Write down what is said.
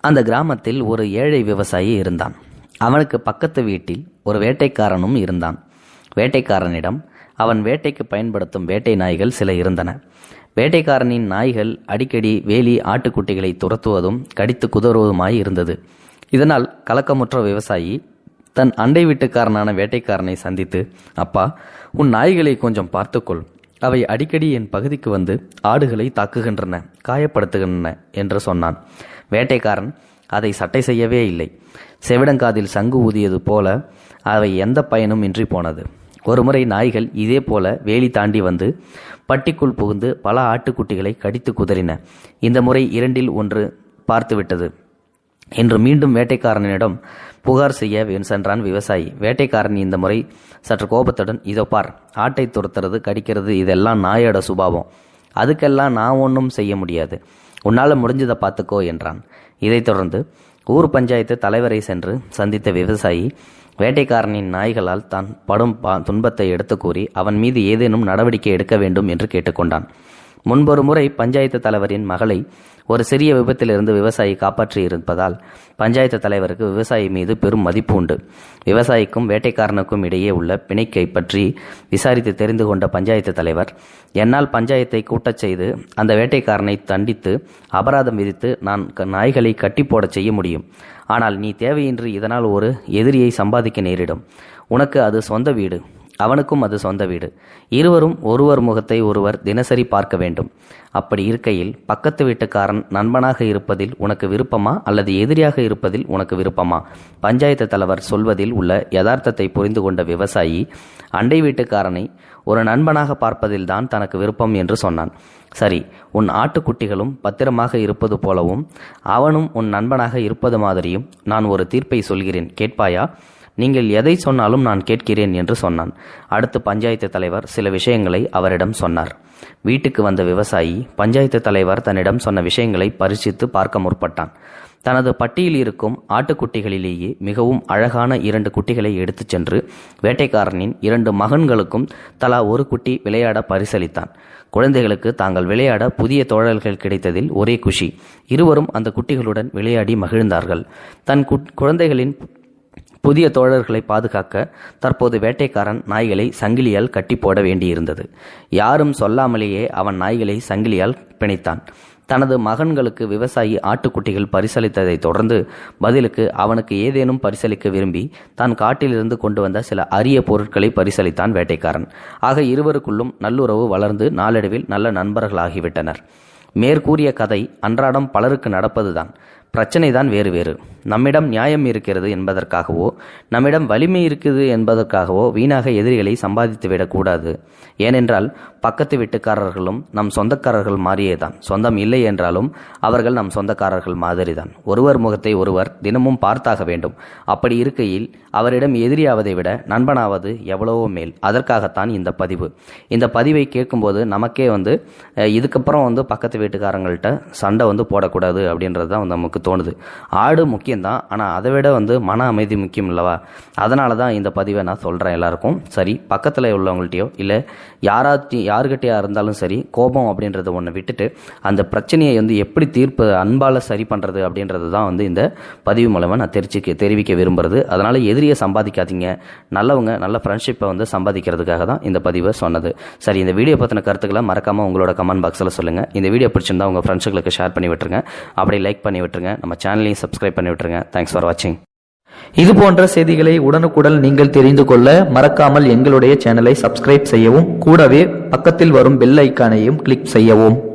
அந்த கிராமத்தில் ஒரு ஏழை விவசாயி இருந்தான். அவனுக்கு பக்கத்து வீட்டில் ஒரு வேட்டைக்காரனும் இருந்தான். வேட்டைக்காரனிடம் அவன் வேட்டைக்கு பயன்படுத்தும் வேட்டை நாய்கள் சில இருந்தன. வேட்டைக்காரனின் நாய்கள் அடிக்கடி வேலி ஆட்டுக்குட்டிகளை துரத்துவதும் கடித்து குதறுவதுமாய் இருந்தது. இதனால் கலக்கமுற்ற விவசாயி தன் அண்டை வீட்டுக்காரனான வேட்டைக்காரனை சந்தித்து அப்பா உன் நாய்களை கொஞ்சம் பார்த்துக்கொள். அவை அடிக்கடி என் பகுதிக்கு வந்து ஆடுகளை தாக்குகின்றன காயப்படுத்துகின்றன என்று சொன்னான். வேட்டைக்காரன் அதை சட்டை செய்யவே இல்லை. செவிடங்காதில் சங்கு ஊதியது போல அவை எந்த பயனும் இன்றி போனது. ஒருமுறை நாய்கள் இதே போல வேலி தாண்டி வந்து பட்டிக்குள் புகுந்து பல ஆட்டுக்குட்டிகளை கடித்து குதறின. இந்த முறை இரண்டில் ஒன்று பார்த்துவிட்டது. என்று மீண்டும் வேட்டைக்காரனிடம் புகார் செய்ய சென்றான் விவசாயி. வேட்டைக்காரன் இந்த முறை சற்று கோபத்துடன் இதோ பார் ஆட்டை துரத்துறது கடிக்கிறது இதெல்லாம் நாயோட சுபாவம். அதுக்கெல்லாம் நான் ஒன்றும் செய்ய முடியாது. உன்னால் முடிஞ்சதை பார்த்துக்கோ என்றான். இதைத் தொடர்ந்து ஊர் பஞ்சாயத்து தலைவரை சென்று சந்தித்த விவசாயி வேட்டைக்காரனின் நாய்களால் தான் படும் துன்பத்தை எடுத்து கூறி அவன் மீது ஏதேனும் நடவடிக்கை எடுக்க வேண்டும் என்று கேட்டுக்கொண்டான். முன்பொரு முறை பஞ்சாயத்து தலைவரின் மகளை ஒரு சிறிய விபத்திலிருந்து விவசாயி காப்பாற்றி இருப்பதால் பஞ்சாயத்து தலைவருக்கு விவசாயி மீது பெரும் மதிப்பு உண்டு. விவசாயிக்கும் வேட்டைக்காரனுக்கும் இடையே உள்ள பிணைக்கை பற்றி விசாரித்து தெரிந்து கொண்ட பஞ்சாயத்து தலைவர் என்னால் பஞ்சாயத்தை கூட்டச் செய்து அந்த வேட்டைக்காரனை தண்டித்து அபராதம் விதித்து நான் க- நாய்களை கட்டி போடச் செய்ய முடியும். ஆனால் நீ தேவையின்றி இதனால் ஒரு எதிரியை சம்பாதிக்க நேரிடும். உனக்கு அது சொந்த வீடு. அவனுக்கும் அது சொந்த வீடு. இருவரும் ஒருவர் முகத்தை ஒருவர் தினசரி பார்க்க வேண்டும். அப்படி இருக்கையில் பக்கத்து வீட்டுக்காரன் நண்பனாக இருப்பதில் உனக்கு விருப்பமா அல்லது எதிரியாக இருப்பதில் உனக்கு விருப்பமா? பஞ்சாயத்து தலைவர் சொல்வதில் உள்ள யதார்த்தத்தை புரிந்து கொண்ட விவசாயி அண்டை வீட்டுக்காரனை ஒரு நண்பனாக பார்ப்பதில் தான் தனக்கு விருப்பம் என்று சொன்னான். சரி உன் ஆட்டுக்குட்டிகளும் பத்திரமாக இருப்பது போலவும் அவனும் உன் நண்பனாக இருப்பது மாதிரியும் நான் ஒரு தீர்ப்பை சொல்கிறேன். கேட்பாயா? நீங்கள் எதை சொன்னாலும் நான் கேட்கிறேன் என்று சொன்னான். அடுத்து பஞ்சாயத்து தலைவர் சில விஷயங்களை அவரிடம் சொன்னார். வீட்டுக்கு வந்த விவசாயி பஞ்சாயத்து தலைவர் தன்னிடம் சொன்ன விஷயங்களை பரிசித்து பார்க்க முற்பட்டான். தனது பட்டியில் இருக்கும் ஆட்டுக்குட்டிகளிலேயே மிகவும் அழகான இரண்டு குட்டிகளை எடுத்துச் சென்று வேட்டைக்காரனின் இரண்டு மகன்களுக்கும் தலா ஒரு குட்டி விளையாட பரிசளித்தான். குழந்தைகளுக்கு தாங்கள் விளையாட புதிய தோழர்கள் கிடைத்ததில் ஒரே குஷி. இருவரும் அந்த குட்டிகளுடன் விளையாடி மகிழ்ந்தார்கள். தன் குட்- குழந்தைகளின் புதிய தோழர்களை பாதுகாக்க தற்போது வேட்டைக்காரன் நாய்களை சங்கிலியால் கட்டி போட வேண்டியிருந்தது. யாரும் சொல்லாமலேயே அவன் நாய்களை சங்கிலியால் பிணைத்தான். தனது மகன்களுக்கு விவசாயி ஆட்டுக்குட்டிகள் பரிசளித்ததை தொடர்ந்து பதிலுக்கு அவனுக்கு ஏதேனும் பரிசளிக்க விரும்பி தான் காட்டிலிருந்து கொண்டு வந்த சில அரிய பொருட்களை பரிசளித்தான் வேட்டைக்காரன். ஆக இருவருக்குள்ளும் நல்லுறவு வளர்ந்து நாளடைவில் நல்ல நண்பர்களாகிவிட்டனர். மேற்கூறிய கதை அன்றாடம் பலருக்கு நடப்பதுதான். பிரச்சனை தான் வேறு வேறு. நம்மிடம் நியாயம் இருக்கிறது என்பதற்காகவோ நம்மிடம் வலிமை இருக்குது என்பதற்காகவோ வீணாக எதிரிகளை சம்பாதித்து விடக்கூடாது. ஏனென்றால் பக்கத்து வீட்டுக்காரர்களும் நம் சொந்தக்காரர்கள் மாறியேதான் சொந்தம் இல்லை என்றாலும் அவர்கள் நம் சொந்தக்காரர்கள் மாதிரிதான். ஒருவர் முகத்தை ஒருவர் தினமும் பார்த்தாக வேண்டும். அப்படி இருக்கையில் அவரிடம் எதிரியாவதை விட நண்பனாவது எவ்வளவோ மேல். அதற்காகத்தான் இந்த பதிவு. இந்த பதிவை கேட்கும்போது நமக்கே வந்து இதுக்கப்புறம் வந்து பக்கத்து வீட்டுக்காரங்கள்ட்ட சண்டை வந்து போடக்கூடாது அப்படின்றது தான் நமக்கு தோணுது. ஆடு முக்கியம்தான் ஆனால் அதை விட வந்து மன அமைதி முக்கியம் இல்லவா? அதனால தான் இந்த பதிவை நான் சொல்கிறேன் எல்லாருக்கும். சரி பக்கத்தில் உள்ளவங்கள்ட்டையோ இல்லை யாராச்சும் யாருக்கிட்டையா இருந்தாலும் சரி கோபம் அப்படின்றத ஒன்று விட்டுட்டு அந்த பிரச்சனையை வந்து எப்படி தீர்ப்பு அன்பால் சரி பண்ணுறது அப்படின்றது தான் வந்து இந்த பதிவு மூலமாக நான் தெரிவிக்க தெரிவிக்க விரும்புகிறது அதனால் எதிரியை சம்பாதிக்காதீங்க. நல்லவங்க நல்ல ஃப்ரெண்ட்ஷிப்பை வந்து சம்பாதிக்கிறதுக்காக தான் இந்த பதிவை சொன்னது. சரி இந்த வீடியோ பற்றின கருத்துக்களை மறக்காமல் உங்களோட கமெண்ட் பாக்ஸில் சொல்லுங்கள் இந்த வீடியோ பிடிச்சிருந்தா உங்கள் ஃப்ரெண்ட்ஸுகளுக்கு ஷேர் பண்ணி விட்டுருங்க. அப்படியே லைக் பண்ணி விட்டுருங்க. விட்டுருங்க நம்ம சேனலையும் சப்ஸ்கிரைப் பண்ணி விட்டுருங்க. தேங்க்ஸ் ஃபார் வாட்சிங் இது போன்ற செய்திகளை உடனுக்குடன் நீங்கள் தெரிந்து கொள்ள மறக்காமல் எங்களுடைய சேனலை சப்ஸ்கிரைப் செய்யவும் கூடவே பக்கத்தில் வரும் பெல் ஐக்கானையும் கிளிக் செய்யவும்.